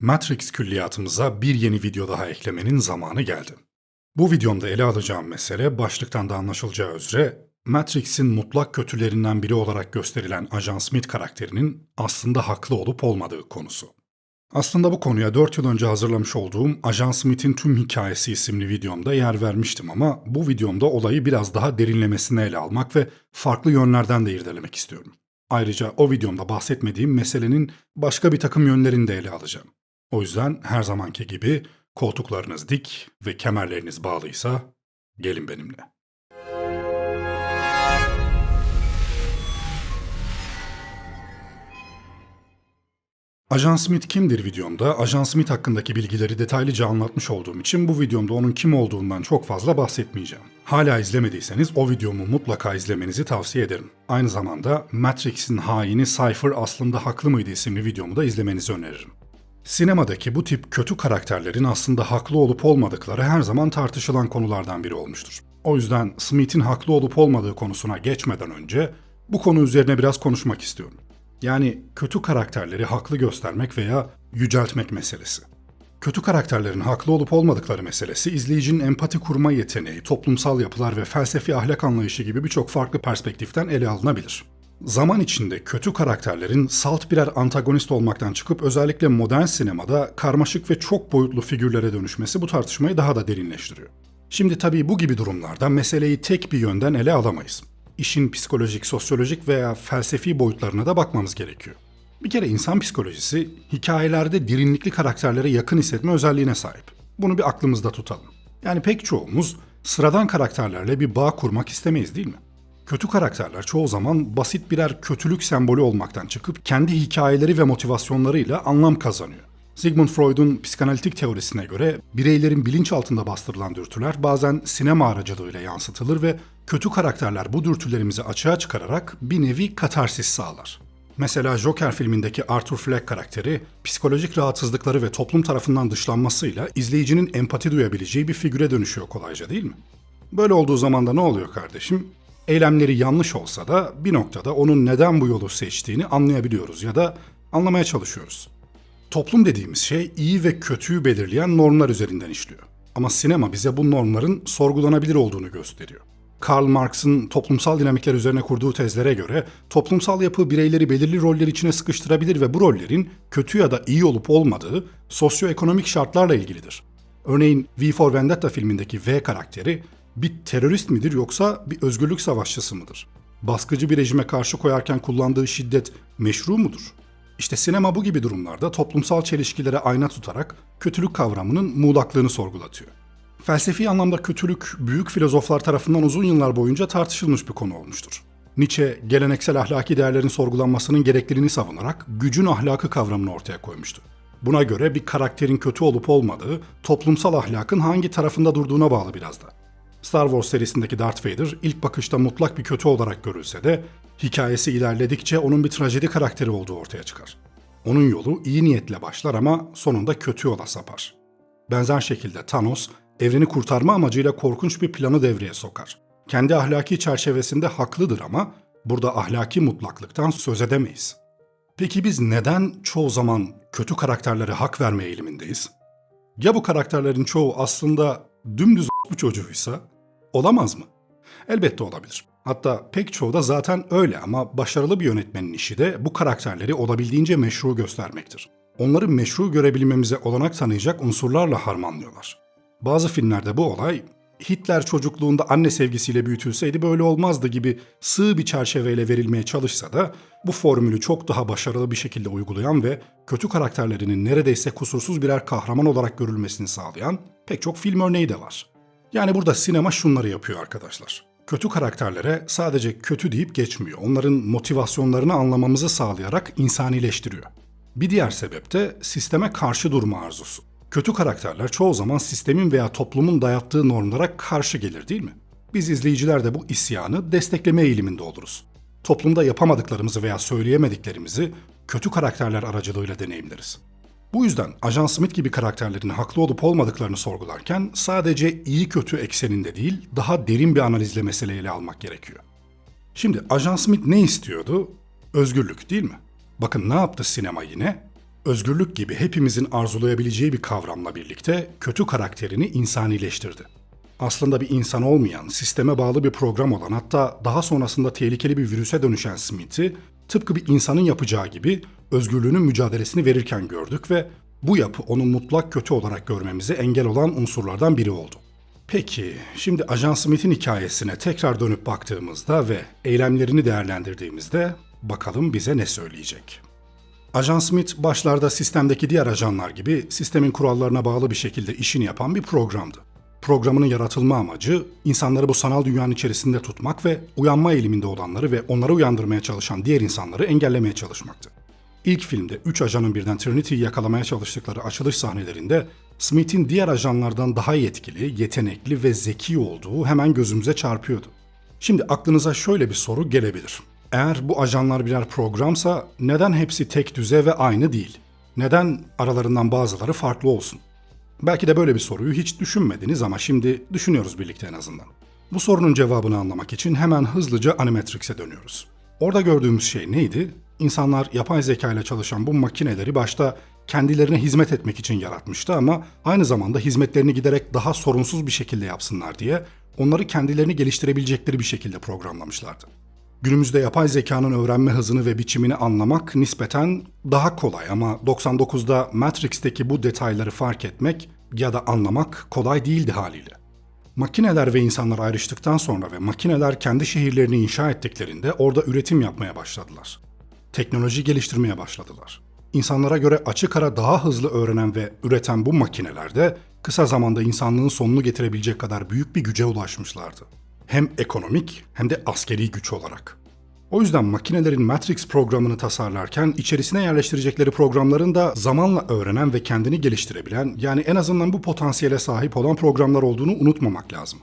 Matrix külliyatımıza bir yeni video daha eklemenin zamanı geldi. Bu videomda ele alacağım mesele başlıktan da anlaşılacağı üzere Matrix'in mutlak kötülerinden biri olarak gösterilen Ajan Smith karakterinin aslında haklı olup olmadığı konusu. Aslında bu konuya 4 yıl önce hazırlamış olduğum Ajan Smith'in tüm hikayesi isimli videomda yer vermiştim ama bu videomda olayı biraz daha derinlemesine ele almak ve farklı yönlerden de irdelemek istiyorum. Ayrıca o videomda bahsetmediğim meselenin başka bir takım yönlerini de ele alacağım. O yüzden her zamanki gibi koltuklarınız dik ve kemerleriniz bağlıysa gelin benimle. Ajan Smith kimdir videomda? Ajan Smith hakkındaki bilgileri detaylıca anlatmış olduğum için bu videomda onun kim olduğundan çok fazla bahsetmeyeceğim. Hala izlemediyseniz o videomu mutlaka izlemenizi tavsiye ederim. Aynı zamanda Matrix'in haini Cypher aslında haklı mıydı isimli videomu da izlemenizi öneririm. Sinemadaki bu tip kötü karakterlerin aslında haklı olup olmadıkları her zaman tartışılan konulardan biri olmuştur. O yüzden Smith'in haklı olup olmadığı konusuna geçmeden önce bu konu üzerine biraz konuşmak istiyorum. Yani kötü karakterleri haklı göstermek veya yüceltmek meselesi. Kötü karakterlerin haklı olup olmadıkları meselesi izleyicinin empati kurma yeteneği, toplumsal yapılar ve felsefi ahlak anlayışı gibi birçok farklı perspektiften ele alınabilir. Zaman içinde kötü karakterlerin salt birer antagonist olmaktan çıkıp özellikle modern sinemada karmaşık ve çok boyutlu figürlere dönüşmesi bu tartışmayı daha da derinleştiriyor. Şimdi tabii bu gibi durumlarda meseleyi tek bir yönden ele alamayız. İşin psikolojik, sosyolojik veya felsefi boyutlarına da bakmamız gerekiyor. Bir kere insan psikolojisi hikayelerde derinlikli karakterlere yakın hissetme özelliğine sahip. Bunu bir aklımızda tutalım. Yani pek çoğumuz sıradan karakterlerle bir bağ kurmak istemeyiz değil mi? Kötü karakterler çoğu zaman basit birer kötülük sembolü olmaktan çıkıp kendi hikayeleri ve motivasyonlarıyla anlam kazanıyor. Sigmund Freud'un psikanalitik teorisine göre bireylerin bilinçaltında bastırılan dürtüler bazen sinema aracılığıyla yansıtılır ve kötü karakterler bu dürtülerimizi açığa çıkararak bir nevi katarsis sağlar. Mesela Joker filmindeki Arthur Fleck karakteri psikolojik rahatsızlıkları ve toplum tarafından dışlanmasıyla izleyicinin empati duyabileceği bir figüre dönüşüyor kolayca değil mi? Böyle olduğu zaman da ne oluyor kardeşim? Eylemleri yanlış olsa da bir noktada onun neden bu yolu seçtiğini anlayabiliyoruz ya da anlamaya çalışıyoruz. Toplum dediğimiz şey iyi ve kötüyü belirleyen normlar üzerinden işliyor. Ama sinema bize bu normların sorgulanabilir olduğunu gösteriyor. Karl Marx'ın toplumsal dinamikler üzerine kurduğu tezlere göre toplumsal yapı bireyleri belirli roller içine sıkıştırabilir ve bu rollerin kötü ya da iyi olup olmadığı sosyoekonomik şartlarla ilgilidir. Örneğin V for Vendetta filmindeki V karakteri bir terörist midir yoksa bir özgürlük savaşçısı mıdır? Baskıcı bir rejime karşı koyarken kullandığı şiddet meşru mudur? İşte sinema bu gibi durumlarda toplumsal çelişkilere ayna tutarak kötülük kavramının muğlaklığını sorgulatıyor. Felsefi anlamda kötülük büyük filozoflar tarafından uzun yıllar boyunca tartışılmış bir konu olmuştur. Nietzsche geleneksel ahlaki değerlerin sorgulanmasının gerekliliğini savunarak gücün ahlakı kavramını ortaya koymuştu. Buna göre bir karakterin kötü olup olmadığı toplumsal ahlakın hangi tarafında durduğuna bağlı biraz da. Star Wars serisindeki Darth Vader ilk bakışta mutlak bir kötü olarak görülse de hikayesi ilerledikçe onun bir trajedi karakteri olduğu ortaya çıkar. Onun yolu iyi niyetle başlar ama sonunda kötü yola sapar. Benzer şekilde Thanos evreni kurtarma amacıyla korkunç bir planı devreye sokar. Kendi ahlaki çerçevesinde haklıdır ama burada ahlaki mutlaklıktan söz edemeyiz. Peki biz neden çoğu zaman kötü karakterlere hak verme eğilimindeyiz? Ya bu karakterlerin çoğu aslında dümdüz bu çocuğuysa olamaz mı? Elbette olabilir. Hatta pek çoğu da zaten öyle ama başarılı bir yönetmenin işi de bu karakterleri olabildiğince meşru göstermektir. Onları meşru görebilmemize olanak tanıyacak unsurlarla harmanlıyorlar. Bazı filmlerde bu olay Hitler çocukluğunda anne sevgisiyle büyütülseydi böyle olmazdı gibi sığ bir çerçeveyle verilmeye çalışsa da bu formülü çok daha başarılı bir şekilde uygulayan ve kötü karakterlerinin neredeyse kusursuz birer kahraman olarak görülmesini sağlayan pek çok film örneği de var. Yani burada sinema şunları yapıyor arkadaşlar. Kötü karakterlere sadece kötü deyip geçmiyor. Onların motivasyonlarını anlamamızı sağlayarak insanileştiriyor. Bir diğer sebep de sisteme karşı durma arzusu. Kötü karakterler çoğu zaman sistemin veya toplumun dayattığı normlara karşı gelir değil mi? Biz izleyiciler de bu isyanı destekleme eğiliminde oluruz. Toplumda yapamadıklarımızı veya söyleyemediklerimizi kötü karakterler aracılığıyla deneyimleriz. Bu yüzden Ajan Smith gibi karakterlerin haklı olup olmadıklarını sorgularken sadece iyi kötü ekseninde değil, daha derin bir analizle meseleyi ele almak gerekiyor. Şimdi Ajan Smith ne istiyordu? Özgürlük değil mi? Bakın ne yaptı sinema yine? Özgürlük gibi hepimizin arzulayabileceği bir kavramla birlikte kötü karakterini insanileştirdi. Aslında bir insan olmayan, sisteme bağlı bir program olan hatta daha sonrasında tehlikeli bir virüse dönüşen Smith'i tıpkı bir insanın yapacağı gibi özgürlüğünün mücadelesini verirken gördük ve bu yapı onu mutlak kötü olarak görmemize engel olan unsurlardan biri oldu. Peki, şimdi Ajan Smith'in hikayesine tekrar dönüp baktığımızda ve eylemlerini değerlendirdiğimizde bakalım bize ne söyleyecek. Ajan Smith başlarda sistemdeki diğer ajanlar gibi sistemin kurallarına bağlı bir şekilde işini yapan bir programdı. Programının yaratılma amacı insanları bu sanal dünyanın içerisinde tutmak ve uyanma eğiliminde olanları ve onları uyandırmaya çalışan diğer insanları engellemeye çalışmaktı. İlk filmde 3 ajanın birden Trinity'yi yakalamaya çalıştıkları açılış sahnelerinde Smith'in diğer ajanlardan daha yetkili, yetenekli ve zeki olduğu hemen gözümüze çarpıyordu. Şimdi aklınıza şöyle bir soru gelebilir. Eğer bu ajanlar birer programsa neden hepsi tek düze ve aynı değil? Neden aralarından bazıları farklı olsun? Belki de böyle bir soruyu hiç düşünmediniz ama şimdi düşünüyoruz birlikte en azından. Bu sorunun cevabını anlamak için hemen hızlıca Animatrix'e dönüyoruz. Orada gördüğümüz şey neydi? İnsanlar yapay zeka ile çalışan bu makineleri başta kendilerine hizmet etmek için yaratmıştı ama aynı zamanda hizmetlerini giderek daha sorunsuz bir şekilde yapsınlar diye onları kendilerini geliştirebilecekleri bir şekilde programlamışlardı. Günümüzde yapay zekanın öğrenme hızını ve biçimini anlamak nispeten daha kolay ama 99'da Matrix'teki bu detayları fark etmek ya da anlamak kolay değildi haliyle. Makineler ve insanlar ayrıştıktan sonra ve makineler kendi şehirlerini inşa ettiklerinde orada üretim yapmaya başladılar. Teknoloji geliştirmeye başladılar. İnsanlara göre açık ara daha hızlı öğrenen ve üreten bu makineler de kısa zamanda insanlığın sonunu getirebilecek kadar büyük bir güce ulaşmışlardı. Hem ekonomik hem de askeri güç olarak. O yüzden makinelerin Matrix programını tasarlarken içerisine yerleştirecekleri programların da zamanla öğrenen ve kendini geliştirebilen yani en azından bu potansiyele sahip olan programlar olduğunu unutmamak lazım.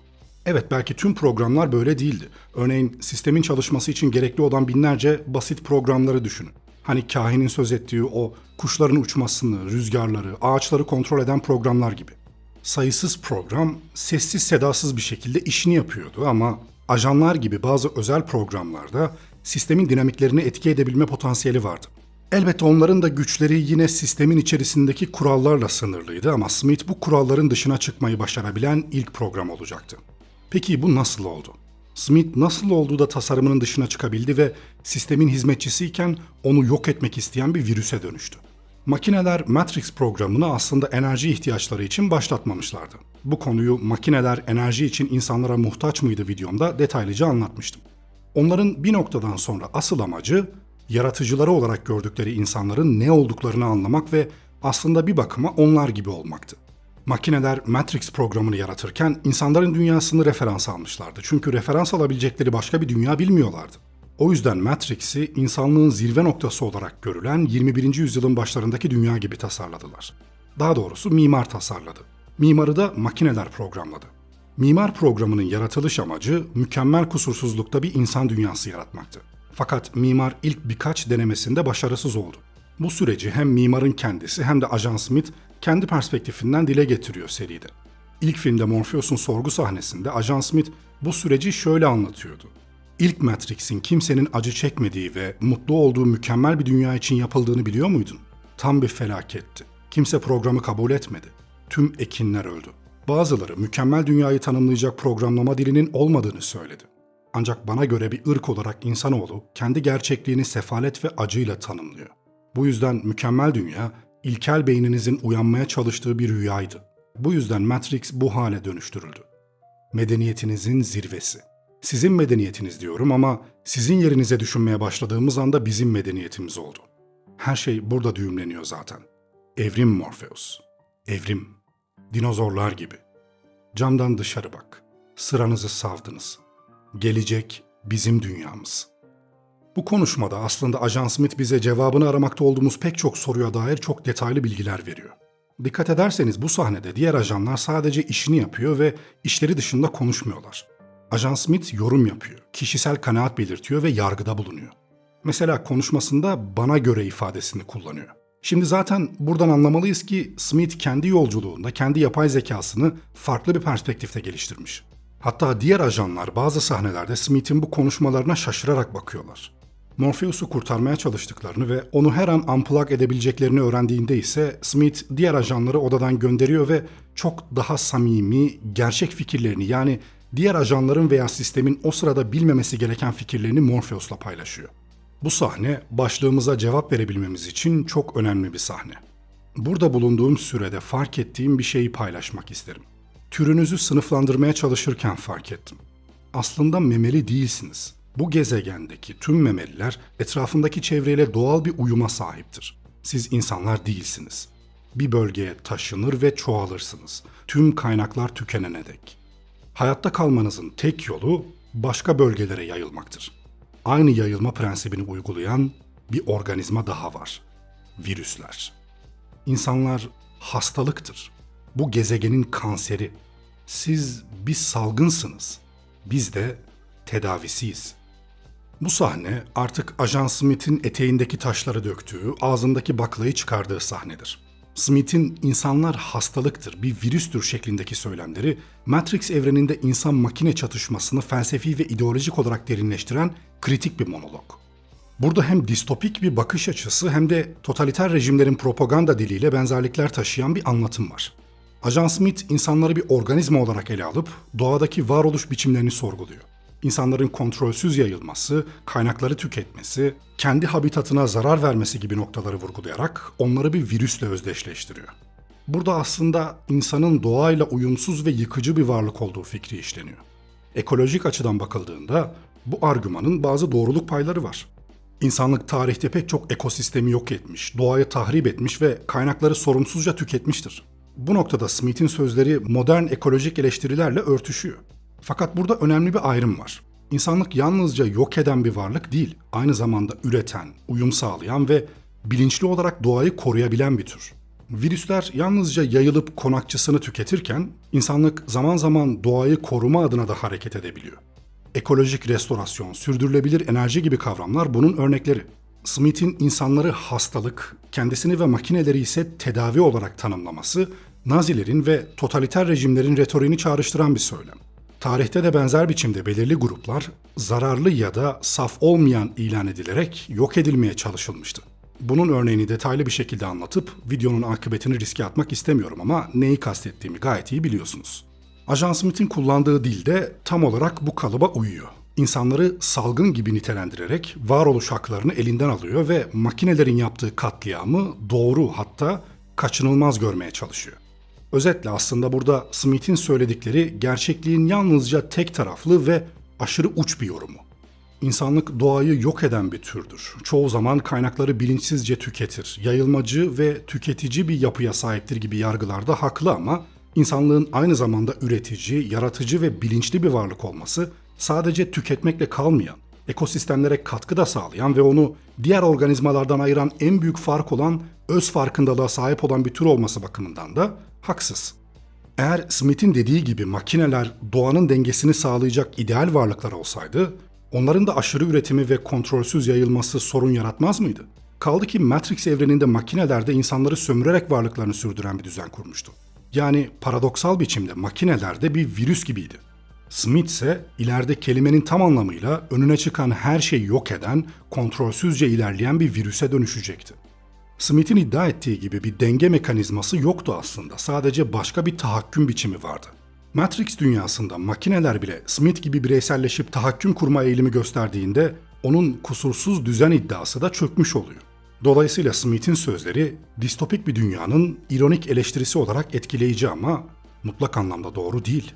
Evet belki tüm programlar böyle değildi. Örneğin sistemin çalışması için gerekli olan binlerce basit programları düşünün. Hani kahinin söz ettiği o kuşların uçmasını, rüzgarları, ağaçları kontrol eden programlar gibi. Sayısız program sessiz sedasız bir şekilde işini yapıyordu ama ajanlar gibi bazı özel programlarda sistemin dinamiklerini etki edebilme potansiyeli vardı. Elbette onların da güçleri yine sistemin içerisindeki kurallarla sınırlıydı ama Smith bu kuralların dışına çıkmayı başarabilen ilk program olacaktı. Peki bu nasıl oldu? Smith nasıl olduğu da tasarımının dışına çıkabildi ve sistemin hizmetçisiyken onu yok etmek isteyen bir virüse dönüştü. Makineler Matrix programını aslında enerji ihtiyaçları için başlatmamışlardı. Bu konuyu makineler enerji için insanlara muhtaç mıydı videomda detaylıca anlatmıştım. Onların bir noktadan sonra asıl amacı yaratıcıları olarak gördükleri insanların ne olduklarını anlamak ve aslında bir bakıma onlar gibi olmaktı. Makineler Matrix programını yaratırken insanların dünyasını referans almışlardı. Çünkü referans alabilecekleri başka bir dünya bilmiyorlardı. O yüzden Matrix'i insanlığın zirve noktası olarak görülen 21. yüzyılın başlarındaki dünya gibi tasarladılar. Daha doğrusu mimar tasarladı. Mimarı da makineler programladı. Mimar programının yaratılış amacı mükemmel kusursuzlukta bir insan dünyası yaratmaktı. Fakat mimar ilk birkaç denemesinde başarısız oldu. Bu süreci hem mimarın kendisi hem de Ajan Smith kendi perspektifinden dile getiriyor seride. İlk filmde Morpheus'un sorgu sahnesinde Ajan Smith bu süreci şöyle anlatıyordu. İlk Matrix'in kimsenin acı çekmediği ve mutlu olduğu mükemmel bir dünya için yapıldığını biliyor muydun? Tam bir felaketti. Kimse programı kabul etmedi. Tüm ekinler öldü. Bazıları mükemmel dünyayı tanımlayacak programlama dilinin olmadığını söyledi. Ancak bana göre bir ırk olarak insanoğlu kendi gerçekliğini sefalet ve acıyla tanımlıyor. Bu yüzden mükemmel dünya ilkel beyninizin uyanmaya çalıştığı bir rüyaydı. Bu yüzden Matrix bu hale dönüştürüldü. Medeniyetinizin zirvesi. Sizin medeniyetiniz diyorum ama sizin yerinize düşünmeye başladığımız anda bizim medeniyetimiz oldu. Her şey burada düğümleniyor zaten. Evrim Morpheus. Evrim. Dinozorlar gibi. Camdan dışarı bak. Sıranızı savdınız. Gelecek bizim dünyamız.'' Bu konuşmada aslında Ajan Smith bize cevabını aramakta olduğumuz pek çok soruya dair çok detaylı bilgiler veriyor. Dikkat ederseniz bu sahnede diğer ajanlar sadece işini yapıyor ve işleri dışında konuşmuyorlar. Ajan Smith yorum yapıyor, kişisel kanaat belirtiyor ve yargıda bulunuyor. Mesela konuşmasında bana göre ifadesini kullanıyor. Şimdi zaten buradan anlamalıyız ki Smith kendi yolculuğunda kendi yapay zekasını farklı bir perspektifte geliştirmiş. Hatta diğer ajanlar bazı sahnelerde Smith'in bu konuşmalarına şaşırarak bakıyorlar. Morpheus'u kurtarmaya çalıştıklarını ve onu her an unplug edebileceklerini öğrendiğinde ise Smith diğer ajanları odadan gönderiyor ve çok daha samimi, gerçek fikirlerini yani diğer ajanların veya sistemin o sırada bilmemesi gereken fikirlerini Morpheus'la paylaşıyor. Bu sahne başlığımıza cevap verebilmemiz için çok önemli bir sahne. Burada bulunduğum sürede fark ettiğim bir şeyi paylaşmak isterim. Türünüzü sınıflandırmaya çalışırken fark ettim. Aslında memeli değilsiniz. Bu gezegendeki tüm memeliler etrafındaki çevreyle doğal bir uyuma sahiptir. Siz insanlar değilsiniz. Bir bölgeye taşınır ve çoğalırsınız. Tüm kaynaklar tükenene dek. Hayatta kalmanızın tek yolu başka bölgelere yayılmaktır. Aynı yayılma prensibini uygulayan bir organizma daha var. Virüsler. İnsanlar hastalıktır. Bu gezegenin kanseri. Siz bir salgınsınız. Biz de tedavisiyiz. Bu sahne artık Ajan Smith'in eteğindeki taşları döktüğü, ağzındaki baklayı çıkardığı sahnedir. Smith'in insanlar hastalıktır, bir virüstür şeklindeki söylemleri Matrix evreninde insan makine çatışmasını felsefi ve ideolojik olarak derinleştiren kritik bir monolog. Burada hem distopik bir bakış açısı hem de totaliter rejimlerin propaganda diliyle benzerlikler taşıyan bir anlatım var. Ajan Smith insanları bir organizma olarak ele alıp doğadaki varoluş biçimlerini sorguluyor. İnsanların kontrolsüz yayılması, kaynakları tüketmesi, kendi habitatına zarar vermesi gibi noktaları vurgulayarak onları bir virüsle özdeşleştiriyor. Burada aslında insanın doğayla uyumsuz ve yıkıcı bir varlık olduğu fikri işleniyor. Ekolojik açıdan bakıldığında bu argümanın bazı doğruluk payları var. İnsanlık tarihte pek çok ekosistemi yok etmiş, doğayı tahrip etmiş ve kaynakları sorumsuzca tüketmiştir. Bu noktada Smith'in sözleri modern ekolojik eleştirilerle örtüşüyor. Fakat burada önemli bir ayrım var. İnsanlık yalnızca yok eden bir varlık değil, aynı zamanda üreten, uyum sağlayan ve bilinçli olarak doğayı koruyabilen bir tür. Virüsler yalnızca yayılıp konakçısını tüketirken insanlık zaman zaman doğayı koruma adına da hareket edebiliyor. Ekolojik restorasyon, sürdürülebilir enerji gibi kavramlar bunun örnekleri. Smith'in insanları hastalık, kendisini ve makineleri ise tedavi olarak tanımlaması, Nazilerin ve totaliter rejimlerin retoriğini çağrıştıran bir söylem. Tarihte de benzer biçimde belirli gruplar zararlı ya da saf olmayan ilan edilerek yok edilmeye çalışılmıştı. Bunun örneğini detaylı bir şekilde anlatıp videonun akıbetini riske atmak istemiyorum ama neyi kastettiğimi gayet iyi biliyorsunuz. Ajan Smith'in kullandığı dil de tam olarak bu kalıba uyuyor. İnsanları salgın gibi nitelendirerek varoluş haklarını elinden alıyor ve makinelerin yaptığı katliamı doğru hatta kaçınılmaz görmeye çalışıyor. Özetle aslında burada Smith'in söyledikleri gerçekliğin yalnızca tek taraflı ve aşırı uç bir yorumu. İnsanlık doğayı yok eden bir türdür. Çoğu zaman kaynakları bilinçsizce tüketir. Yayılmacı ve tüketici bir yapıya sahiptir gibi yargılarda haklı ama insanlığın aynı zamanda üretici, yaratıcı ve bilinçli bir varlık olması sadece tüketmekle kalmayan, ekosistemlere katkı da sağlayan ve onu diğer organizmalardan ayıran en büyük fark olan öz farkındalığa sahip olan bir tür olması bakımından da haksız. Eğer Smith'in dediği gibi makineler doğanın dengesini sağlayacak ideal varlıklar olsaydı, onların da aşırı üretimi ve kontrolsüz yayılması sorun yaratmaz mıydı? Kaldı ki Matrix evreninde makineler de insanları sömürerek varlıklarını sürdüren bir düzen kurmuştu. Yani paradoksal biçimde makineler de bir virüs gibiydi. Smith ise ileride kelimenin tam anlamıyla önüne çıkan her şeyi yok eden, kontrolsüzce ilerleyen bir virüse dönüşecekti. Smith'in iddia ettiği gibi bir denge mekanizması yoktu aslında. Sadece başka bir tahakküm biçimi vardı. Matrix dünyasında makineler bile Smith gibi bireyselleşip tahakküm kurma eğilimi gösterdiğinde onun kusursuz düzen iddiası da çökmüş oluyor. Dolayısıyla Smith'in sözleri distopik bir dünyanın ironik eleştirisi olarak etkileyici ama mutlak anlamda doğru değil.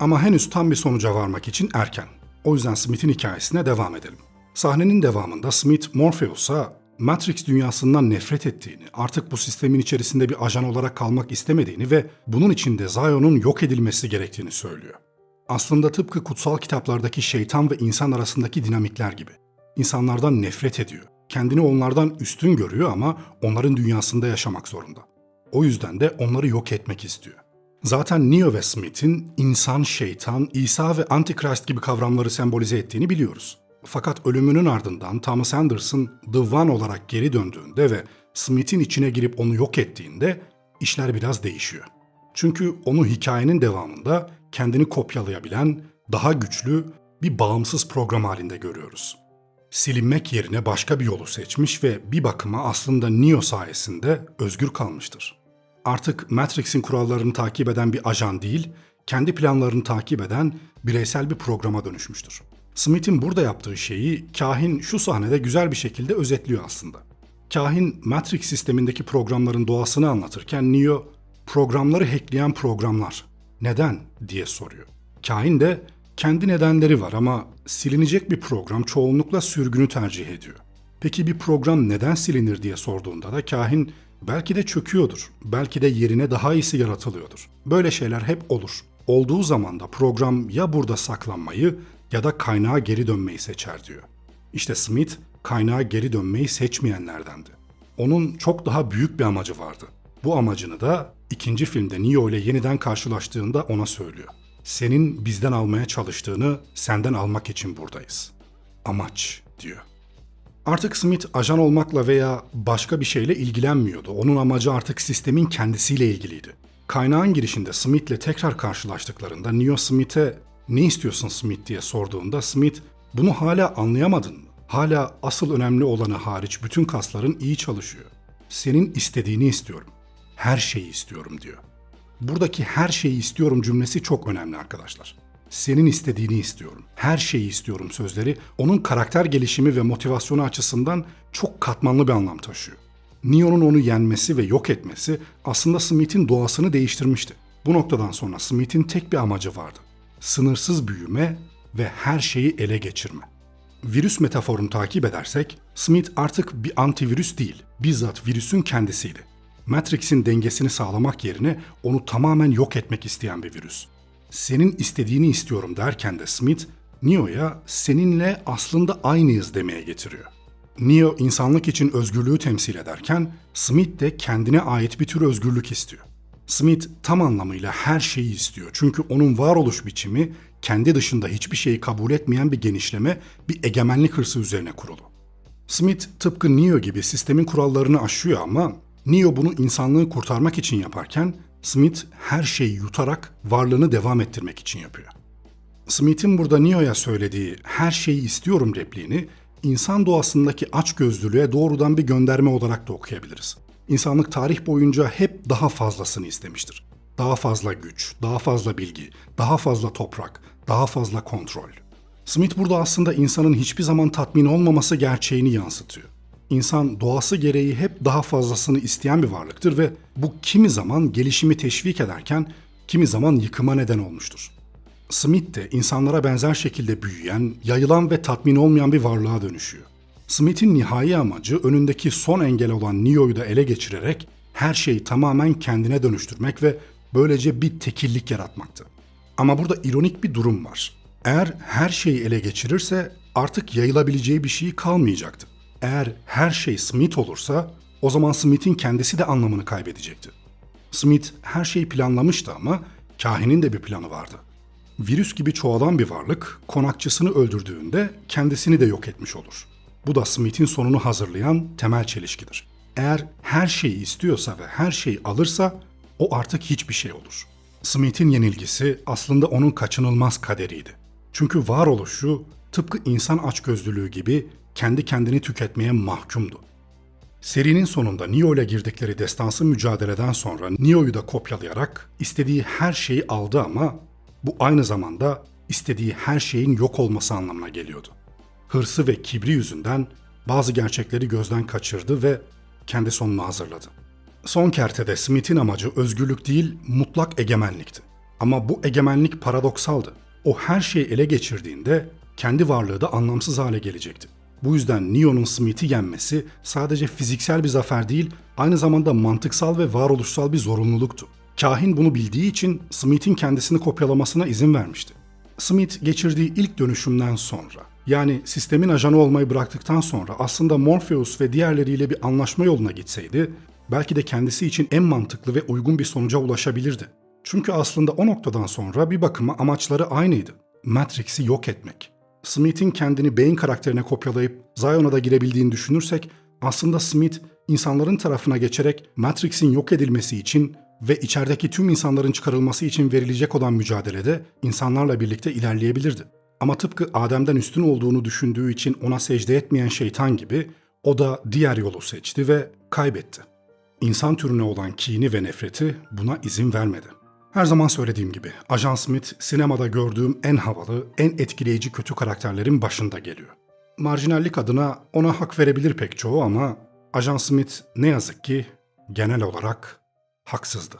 Ama henüz tam bir sonuca varmak için erken. O yüzden Smith'in hikayesine devam edelim. Sahnenin devamında Smith Morpheus'a Matrix dünyasından nefret ettiğini, artık bu sistemin içerisinde bir ajan olarak kalmak istemediğini ve bunun için de Zion'un yok edilmesi gerektiğini söylüyor. Aslında tıpkı kutsal kitaplardaki şeytan ve insan arasındaki dinamikler gibi. İnsanlardan nefret ediyor. Kendini onlardan üstün görüyor ama onların dünyasında yaşamak zorunda. O yüzden de onları yok etmek istiyor. Zaten Neo ve Smith'in insan, şeytan, İsa ve Antichrist gibi kavramları sembolize ettiğini biliyoruz. Fakat ölümünün ardından Thomas Anderson The One olarak geri döndüğünde ve Smith'in içine girip onu yok ettiğinde işler biraz değişiyor. Çünkü onu hikayenin devamında kendini kopyalayabilen, daha güçlü bir bağımsız program halinde görüyoruz. Silinmek yerine başka bir yolu seçmiş ve bir bakıma aslında Neo sayesinde özgür kalmıştır. Artık Matrix'in kurallarını takip eden bir ajan değil, kendi planlarını takip eden bireysel bir programa dönüşmüştür. Smith'in burada yaptığı şeyi kahin şu sahnede güzel bir şekilde özetliyor aslında. Kahin Matrix sistemindeki programların doğasını anlatırken Neo programları hackleyen programlar neden diye soruyor. Kahin de kendi nedenleri var ama silinecek bir program çoğunlukla sürgünü tercih ediyor. Peki bir program neden silinir diye sorduğunda da kahin belki de çöküyordur, belki de yerine daha iyisi yaratılıyordur. Böyle şeyler hep olur. Olduğu zaman da program ya burada saklanmayı ya da kaynağa geri dönmeyi seçer diyor. İşte Smith kaynağa geri dönmeyi seçmeyenlerdendi. Onun çok daha büyük bir amacı vardı. Bu amacını da ikinci filmde Neo ile yeniden karşılaştığında ona söylüyor. Senin bizden almaya çalıştığını senden almak için buradayız. Amaç diyor. Artık Smith ajan olmakla veya başka bir şeyle ilgilenmiyordu. Onun amacı artık sistemin kendisiyle ilgiliydi. Kaynağın girişinde Smith'le tekrar karşılaştıklarında Neo Smith'e ne istiyorsun Smith diye sorduğunda Smith bunu hala anlayamadın mı? Hala asıl önemli olanı hariç bütün kasların iyi çalışıyor. Senin istediğini istiyorum. Her şeyi istiyorum diyor. Buradaki her şeyi istiyorum cümlesi çok önemli arkadaşlar. Senin istediğini istiyorum. Her şeyi istiyorum sözleri onun karakter gelişimi ve motivasyonu açısından çok katmanlı bir anlam taşıyor. Neo'nun onu yenmesi ve yok etmesi aslında Smith'in doğasını değiştirmişti. Bu noktadan sonra Smith'in tek bir amacı vardı. Sınırsız büyüme ve her şeyi ele geçirme. Virüs metaforunu takip edersek, Smith artık bir antivirüs değil, bizzat virüsün kendisiydi. Matrix'in dengesini sağlamak yerine onu tamamen yok etmek isteyen bir virüs. Senin istediğini istiyorum derken de Smith, Neo'ya seninle aslında aynıyız demeye getiriyor. Neo insanlık için özgürlüğü temsil ederken Smith de kendine ait bir tür özgürlük istiyor. Smith tam anlamıyla her şeyi istiyor. Çünkü onun varoluş biçimi kendi dışında hiçbir şeyi kabul etmeyen bir genişleme, bir egemenlik hırsı üzerine kurulu. Smith tıpkı Neo gibi sistemin kurallarını aşıyor ama Neo bunu insanlığı kurtarmak için yaparken Smith her şeyi yutarak varlığını devam ettirmek için yapıyor. Smith'in burada Neo'ya söylediği her şeyi istiyorum repliğini insan doğasındaki açgözlülüğe doğrudan bir gönderme olarak da okuyabiliriz. İnsanlık tarih boyunca hep daha fazlasını istemiştir. Daha fazla güç, daha fazla bilgi, daha fazla toprak, daha fazla kontrol. Smith burada aslında insanın hiçbir zaman tatmin olmaması gerçeğini yansıtıyor. İnsan doğası gereği hep daha fazlasını isteyen bir varlıktır ve bu kimi zaman gelişimi teşvik ederken kimi zaman yıkıma neden olmuştur. Smith de insanlara benzer şekilde büyüyen, yayılan ve tatmin olmayan bir varlığa dönüşüyor. Smith'in nihai amacı önündeki son engel olan Neo'yu da ele geçirerek her şeyi tamamen kendine dönüştürmek ve böylece bir tekillik yaratmaktı. Ama burada ironik bir durum var. Eğer her şeyi ele geçirirse artık yayılabileceği bir şey kalmayacaktı. Eğer her şey Smith olursa o zaman Smith'in kendisi de anlamını kaybedecekti. Smith her şeyi planlamıştı ama kahinin de bir planı vardı. Virüs gibi çoğalan bir varlık konakçısını öldürdüğünde kendisini de yok etmiş olur. Bu da Smith'in sonunu hazırlayan temel çelişkidir. Eğer her şeyi istiyorsa ve her şeyi alırsa o artık hiçbir şey olur. Smith'in yenilgisi aslında onun kaçınılmaz kaderiydi. Çünkü varoluşu tıpkı insan açgözlülüğü gibi kendi kendini tüketmeye mahkumdu. Serinin sonunda Neo ile girdikleri destansı mücadeleden sonra Neo'yu da kopyalayarak istediği her şeyi aldı ama bu aynı zamanda istediği her şeyin yok olması anlamına geliyordu. Hırsı ve kibri yüzünden bazı gerçekleri gözden kaçırdı ve kendi sonunu hazırladı. Son kertede Smith'in amacı özgürlük değil, mutlak egemenlikti. Ama bu egemenlik paradoksaldı. O her şeyi ele geçirdiğinde kendi varlığı da anlamsız hale gelecekti. Bu yüzden Neo'nun Smith'i yenmesi sadece fiziksel bir zafer değil, aynı zamanda mantıksal ve varoluşsal bir zorunluluktu. Kahin bunu bildiği için Smith'in kendisini kopyalamasına izin vermişti. Smith geçirdiği ilk dönüşümden sonra, yani sistemin ajanı olmayı bıraktıktan sonra aslında Morpheus ve diğerleriyle bir anlaşma yoluna gitseydi, belki de kendisi için en mantıklı ve uygun bir sonuca ulaşabilirdi. Çünkü aslında o noktadan sonra bir bakıma amaçları aynıydı. Matrix'i yok etmek. Smith'in kendini beyin karakterine kopyalayıp Zion'a da girebildiğini düşünürsek aslında Smith insanların tarafına geçerek Matrix'in yok edilmesi için ve içerideki tüm insanların çıkarılması için verilecek olan mücadelede insanlarla birlikte ilerleyebilirdi. Ama tıpkı Adem'den üstün olduğunu düşündüğü için ona secde etmeyen şeytan gibi o da diğer yolu seçti ve kaybetti. İnsan türüne olan kini ve nefreti buna izin vermedi. Her zaman söylediğim gibi Ajan Smith sinemada gördüğüm en havalı, en etkileyici kötü karakterlerin başında geliyor. Marjinallik adına ona hak verebilir pek çoğu ama Ajan Smith ne yazık ki genel olarak haksızdı.